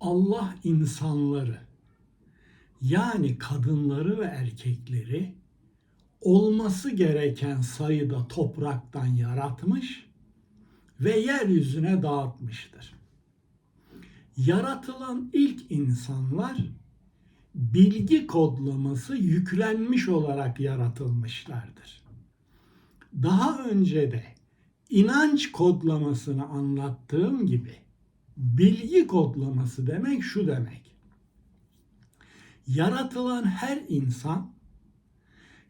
Allah insanları yani kadınları ve erkekleri olması gereken sayıda topraktan yaratmış ve yeryüzüne dağıtmıştır. Yaratılan ilk insanlar bilgi kodlaması yüklenmiş olarak yaratılmışlardır. Daha önce de inanç kodlamasını anlattığım gibi bilgi kodlaması demek şu demek. Yaratılan her insan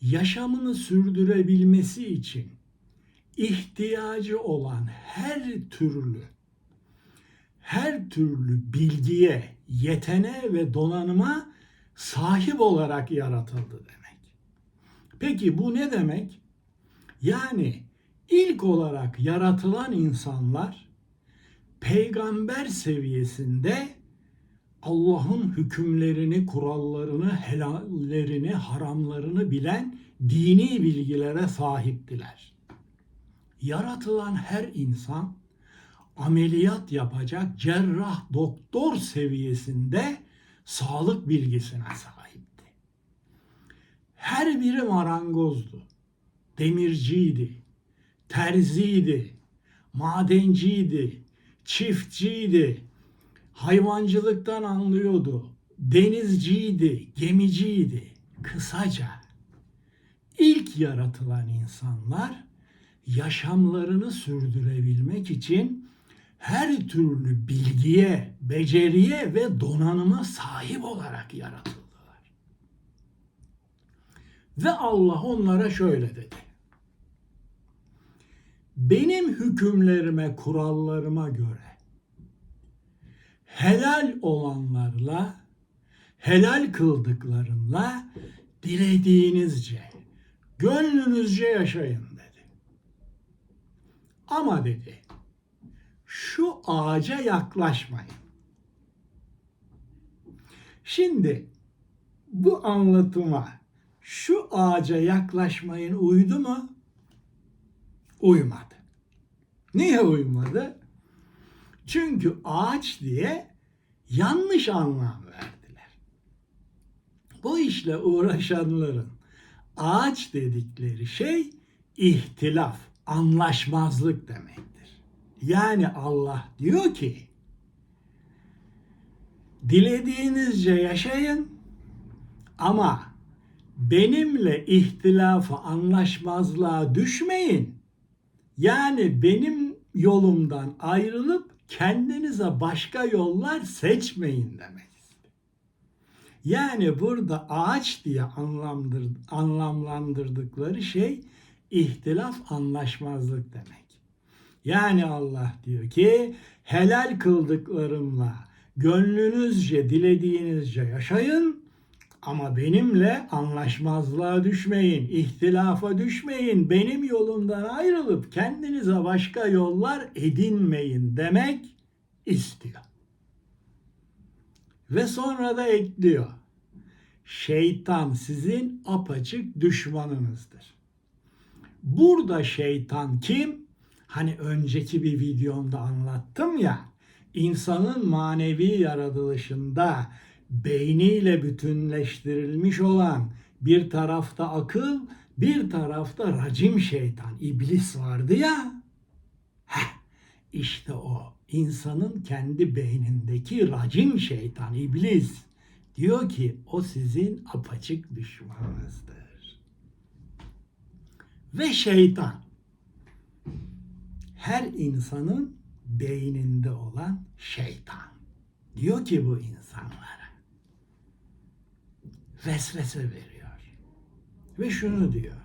yaşamını sürdürebilmesi için ihtiyacı olan her türlü her türlü bilgiye, yeteneğe ve donanıma sahip olarak yaratıldı demek. Peki bu ne demek? Yani ilk olarak yaratılan insanlar peygamber seviyesinde Allah'ın hükümlerini, kurallarını, helallerini, haramlarını bilen dini bilgilere sahiptiler. Yaratılan her insan ameliyat yapacak cerrah doktor seviyesinde sağlık bilgisine sahipti. Her biri marangozdu, demirciydi, terziydi, madenciydi, çiftçiydi, hayvancılıktan anlıyordu, denizciydi, gemiciydi. Kısaca ilk yaratılan insanlar yaşamlarını sürdürebilmek için her türlü bilgiye, beceriye ve donanıma sahip olarak yaratıldılar. Ve Allah onlara şöyle dedi. Benim hükümlerime, kurallarıma göre helal olanlarla, helal kıldıklarımla dilediğinizce, gönlünüzce yaşayın dedi. Ama dedi, şu ağaca yaklaşmayın. Şimdi bu anlatıma şu ağaca yaklaşmayın uydu mu? Uymadı. Niye uymadı? Çünkü ağaç diye yanlış anlam verdiler. Bu işle uğraşanların ağaç dedikleri şey ihtilaf, anlaşmazlık demektir. Yani Allah diyor ki dilediğinizce yaşayın ama benimle ihtilafa, anlaşmazlığa düşmeyin. Yani benim yolumdan ayrılıp kendinize başka yollar seçmeyin demek. Yani burada ağaç diye anlamdır, anlamlandırdıkları şey ihtilaf, anlaşmazlık demek. Yani Allah diyor ki helal kıldıklarımla gönlünüzce, dilediğinizce yaşayın ama benimle anlaşmazlığa düşmeyin, ihtilafa düşmeyin, benim yolumdan ayrılıp kendinize başka yollar edinmeyin demek istiyor. Ve sonra da ekliyor. Şeytan sizin apaçık düşmanınızdır. Burada şeytan kim? Hani önceki bir videomda anlattım ya. insanın manevi yaratılışında beyniyle bütünleştirilmiş olan bir tarafta akıl, bir tarafta racim şeytan, iblis vardı ya. Heh, işte o insanın kendi beynindeki racim şeytan, iblis diyor ki o sizin apaçık düşmanınızdır. Ve şeytan her insanın beyninde olan şeytan. Diyor ki bu insanlara vesvese veriyor. Ve şunu diyor.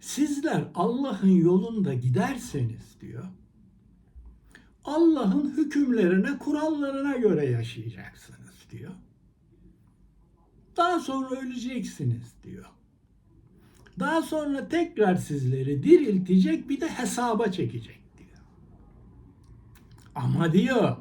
Sizler Allah'ın yolunda giderseniz diyor. Allah'ın hükümlerine, kurallarına göre yaşayacaksınız diyor. Daha sonra öleceksiniz diyor. Daha sonra tekrar sizleri diriltecek bir de hesaba çekecek diyor. Ama diyor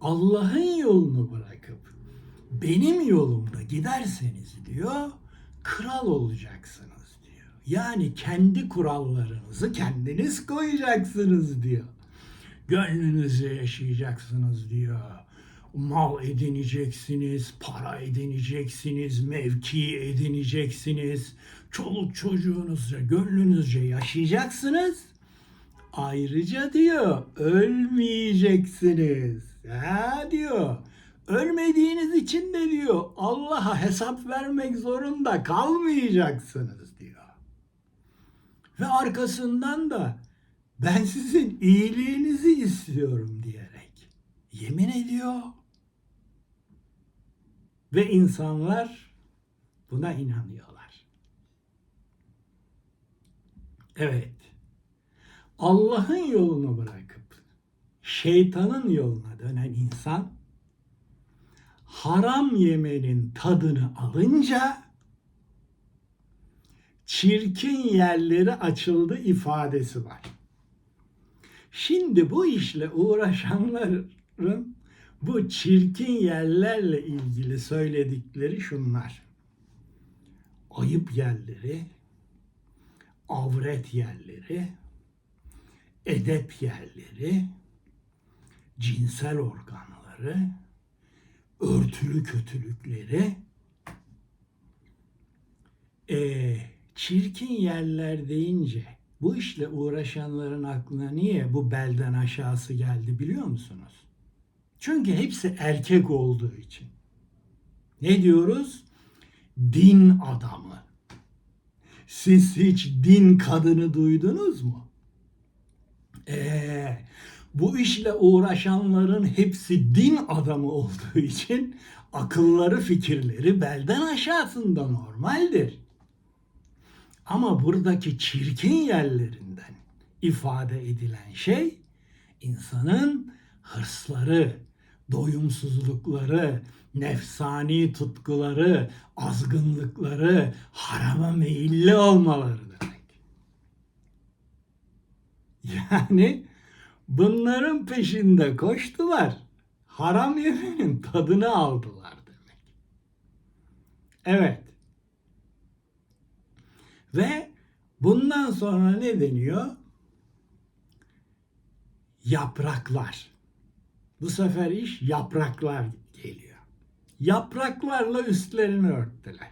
Allah'ın yolunu bırakıp benim yolumda giderseniz diyor kral olacaksınız diyor. Yani kendi kurallarınızı kendiniz koyacaksınız diyor. Gönlünüzce yaşayacaksınız diyor. Mal edineceksiniz, para edineceksiniz, mevki edineceksiniz. Çoluk çocuğunuzca, gönlünüzce yaşayacaksınız. Ayrıca diyor ölmeyeceksiniz. Ha diyor. Ölmediğiniz için de diyor Allah'a hesap vermek zorunda kalmayacaksınız diyor. Ve arkasından da ben sizin iyiliğinizi istiyorum diyerek yemin ediyor. Ve insanlar buna inanıyorlar. Evet. Allah'ın yolunu bırakıp şeytanın yoluna dönen insan haram yemenin tadını alınca çirkin yerleri açıldı ifadesi var. Şimdi bu işle uğraşanların bu çirkin yerlerle ilgili söyledikleri şunlar. Ayıp yerleri, avret yerleri, edep yerleri, cinsel organları, örtülü kötülükleri, e, çirkin yerler deyince bu işle uğraşanların aklına niye bu belden aşağısı geldi biliyor musunuz? Çünkü hepsi erkek olduğu için. Ne diyoruz? Din adamı. Siz hiç din kadını duydunuz mu? Ee, bu işle uğraşanların hepsi din adamı olduğu için akılları fikirleri belden aşağısında normaldir. Ama buradaki çirkin yerlerinden ifade edilen şey insanın hırsları, doyumsuzlukları, nefsani tutkuları, azgınlıkları, harama meyilli olmaları demek. Yani bunların peşinde koştular. Haram yemenin tadını aldılar demek. Evet. Ve bundan sonra ne deniyor? Yapraklar. Bu sefer iş yapraklar geliyor. Yapraklarla üstlerini örttüler.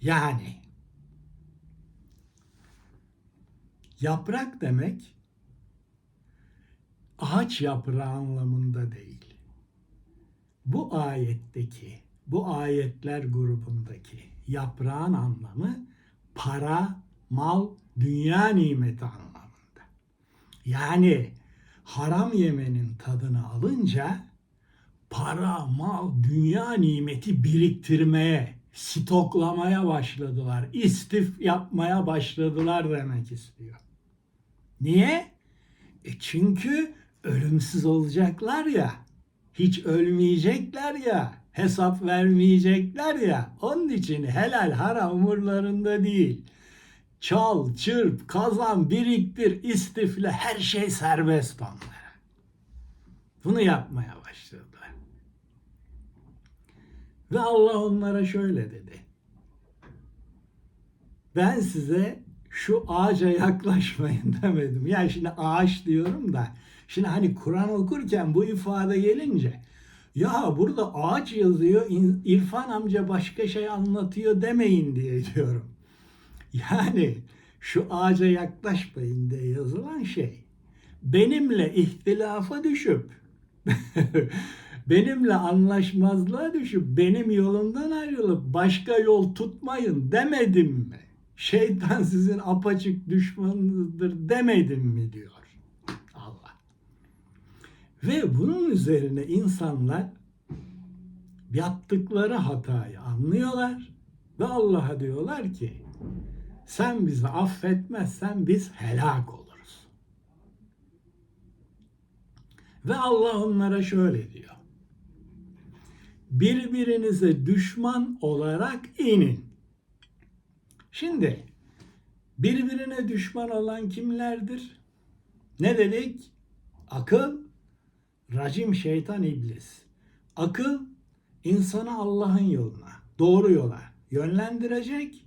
Yani yaprak demek ağaç yaprağı anlamında değil. Bu ayetteki, bu ayetler grubundaki yaprağın anlamı para, mal, dünya nimeti anlamında. Yani haram yemenin tadını alınca para, mal, dünya nimeti biriktirmeye, stoklamaya başladılar. İstif yapmaya başladılar demek istiyor. Niye? E çünkü ölümsüz olacaklar ya. Hiç ölmeyecekler ya. Hesap vermeyecekler ya. Onun için helal haram umurlarında değil. Çal, çırp, kazan, biriktir, istifle her şey serbest onlara. Bunu yapmaya başladılar. Ve Allah onlara şöyle dedi. Ben size şu ağaca yaklaşmayın demedim. Yani şimdi ağaç diyorum da şimdi hani Kur'an okurken bu ifade gelince ya burada ağaç yazıyor İrfan amca başka şey anlatıyor demeyin diye diyorum. Yani şu ağaca yaklaşmayın diye yazılan şey benimle ihtilafa düşüp benimle anlaşmazlığa düşüp benim yolumdan ayrılıp başka yol tutmayın demedim mi? Şeytan sizin apaçık düşmanınızdır demedim mi diyor. Ve bunun üzerine insanlar yaptıkları hatayı anlıyorlar ve Allah'a diyorlar ki sen bizi affetmezsen biz helak oluruz. Ve Allah onlara şöyle diyor. Birbirinize düşman olarak inin. Şimdi birbirine düşman olan kimlerdir? Ne dedik? Akıl, racim şeytan iblis. Akıl insanı Allah'ın yoluna, doğru yola yönlendirecek.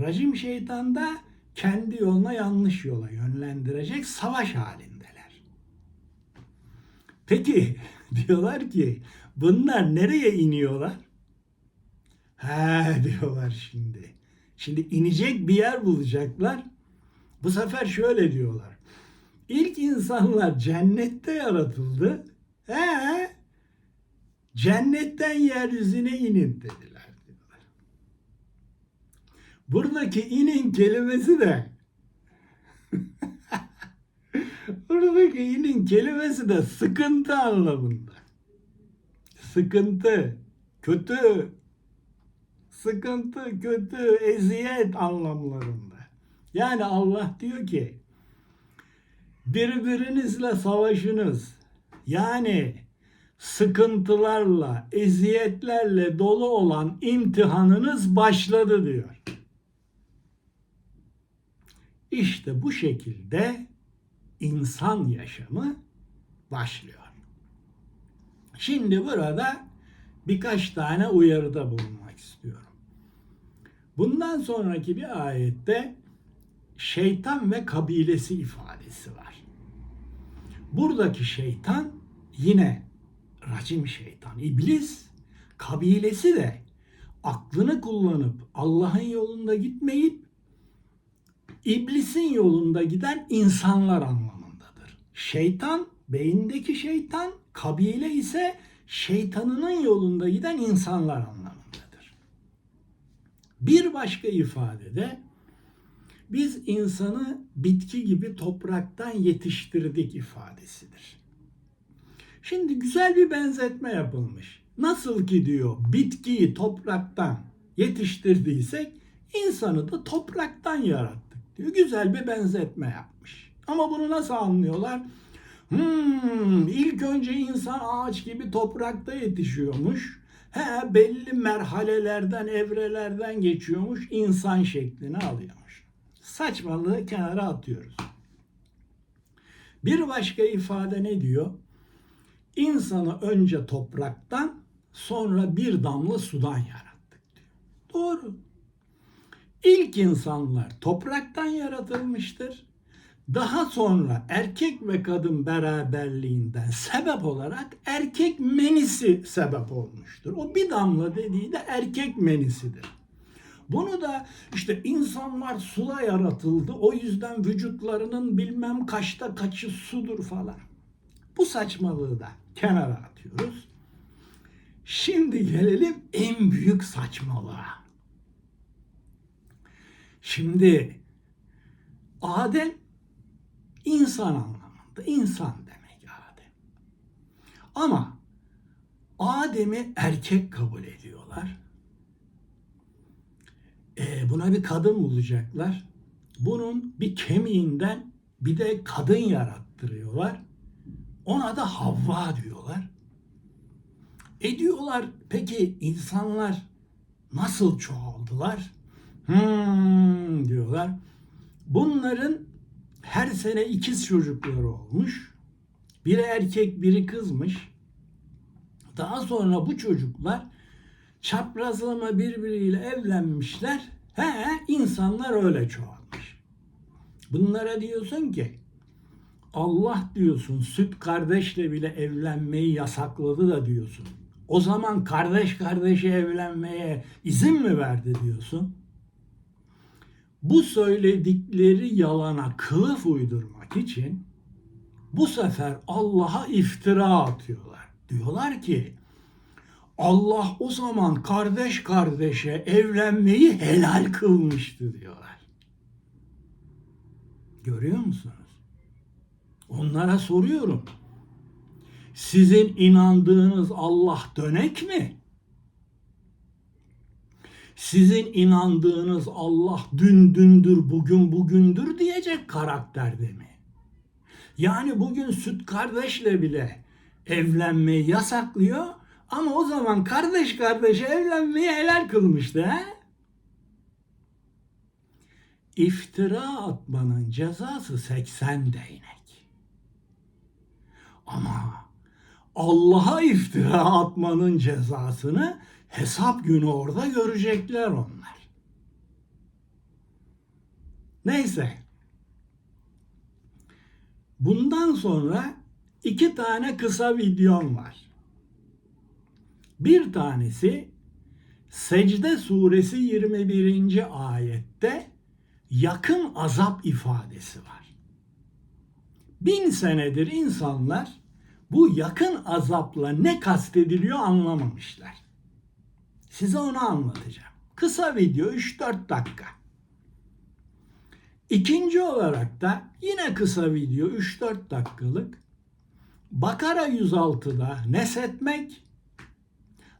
Racim şeytan da kendi yoluna yanlış yola yönlendirecek savaş halindeler. Peki diyorlar ki bunlar nereye iniyorlar? He diyorlar şimdi. Şimdi inecek bir yer bulacaklar. Bu sefer şöyle diyorlar. İlk insanlar cennette yaratıldı. He, cennetten yeryüzüne inin dediler. Buradaki inin kelimesi de buradaki inin kelimesi de sıkıntı anlamında. Sıkıntı, kötü, sıkıntı, kötü, eziyet anlamlarında. Yani Allah diyor ki birbirinizle savaşınız. Yani sıkıntılarla, eziyetlerle dolu olan imtihanınız başladı diyor. İşte bu şekilde insan yaşamı başlıyor. Şimdi burada birkaç tane uyarıda bulunmak istiyorum. Bundan sonraki bir ayette şeytan ve kabilesi ifadesi var. Buradaki şeytan yine racim şeytan, iblis kabilesi de aklını kullanıp Allah'ın yolunda gitmeyip iblisin yolunda giden insanlar anlamındadır. Şeytan, beyindeki şeytan, kabile ise şeytanının yolunda giden insanlar anlamındadır. Bir başka ifadede biz insanı bitki gibi topraktan yetiştirdik ifadesidir. Şimdi güzel bir benzetme yapılmış. Nasıl ki diyor bitkiyi topraktan yetiştirdiysek insanı da topraktan yarattık diyor. Güzel bir benzetme yapmış. Ama bunu nasıl anlıyorlar? Hmm, ilk önce insan ağaç gibi toprakta yetişiyormuş. He, belli merhalelerden, evrelerden geçiyormuş, insan şeklini alıyormuş. Saçmalığı kenara atıyoruz. Bir başka ifade ne diyor? İnsanı önce topraktan, sonra bir damla sudan yarattık diyor. Doğru. İlk insanlar topraktan yaratılmıştır. Daha sonra erkek ve kadın beraberliğinden sebep olarak erkek menisi sebep olmuştur. O bir damla dediği de erkek menisidir. Bunu da işte insanlar sula yaratıldı. O yüzden vücutlarının bilmem kaçta kaçı sudur falan. Bu saçmalığı da kenara atıyoruz. Şimdi gelelim en büyük saçmalığa. Şimdi Adem insan anlamında. insan demek Adem. Ama Adem'i erkek kabul ediyorlar. Ee, buna bir kadın bulacaklar. Bunun bir kemiğinden bir de kadın yarattırıyorlar. Ona da Havva diyorlar. E diyorlar peki insanlar nasıl çoğaldılar? Hmm diyorlar. Bunların her sene ikiz çocukları olmuş. Biri erkek, biri kızmış. Daha sonra bu çocuklar çaprazlama birbiriyle evlenmişler. He, insanlar öyle çoğalmış. Bunlara diyorsun ki Allah diyorsun süt kardeşle bile evlenmeyi yasakladı da diyorsun. O zaman kardeş kardeşe evlenmeye izin mi verdi diyorsun? Bu söyledikleri yalana kılıf uydurmak için bu sefer Allah'a iftira atıyorlar. Diyorlar ki Allah o zaman kardeş kardeşe evlenmeyi helal kılmıştı diyorlar. Görüyor musunuz? Onlara soruyorum. Sizin inandığınız Allah dönek mi? Sizin inandığınız Allah dün dündür, bugün bugündür diyecek karakterde mi? Yani bugün süt kardeşle bile evlenmeyi yasaklıyor ama o zaman kardeş kardeşe evlenmeyi helal kılmıştı he? İftira atmanın cezası 80 değnek. Ama Allah'a iftira atmanın cezasını hesap günü orada görecekler onlar. Neyse. Bundan sonra iki tane kısa videom var. Bir tanesi Secde suresi 21. ayette yakın azap ifadesi var. Bin senedir insanlar bu yakın azapla ne kastediliyor anlamamışlar. Size onu anlatacağım. Kısa video 3-4 dakika. İkinci olarak da yine kısa video 3-4 dakikalık Bakara 106'da nesetmek,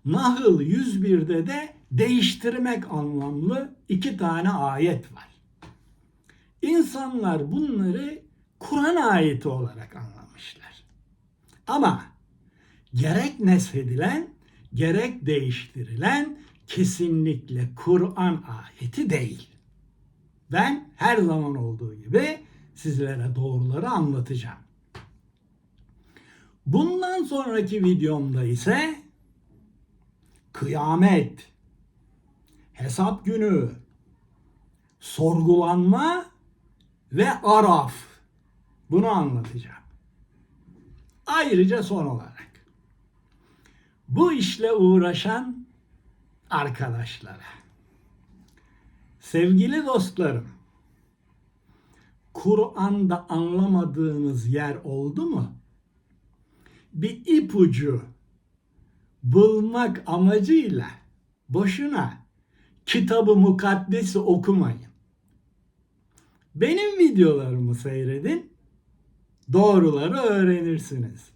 Nahl 101'de de değiştirmek anlamlı iki tane ayet var. İnsanlar bunları Kur'an ayeti olarak anlamışlar. Ama gerek neshedilen gerek değiştirilen kesinlikle Kur'an ayeti değil. Ben her zaman olduğu gibi sizlere doğruları anlatacağım. Bundan sonraki videomda ise kıyamet, hesap günü, sorgulanma ve araf. Bunu anlatacağım. Ayrıca son olarak. Bu işle uğraşan arkadaşlara. Sevgili dostlarım Kur'an'da anlamadığınız yer oldu mu? Bir ipucu bulmak amacıyla boşuna kitabı mukaddesi okumayın. Benim videolarımı seyredin, doğruları öğrenirsiniz.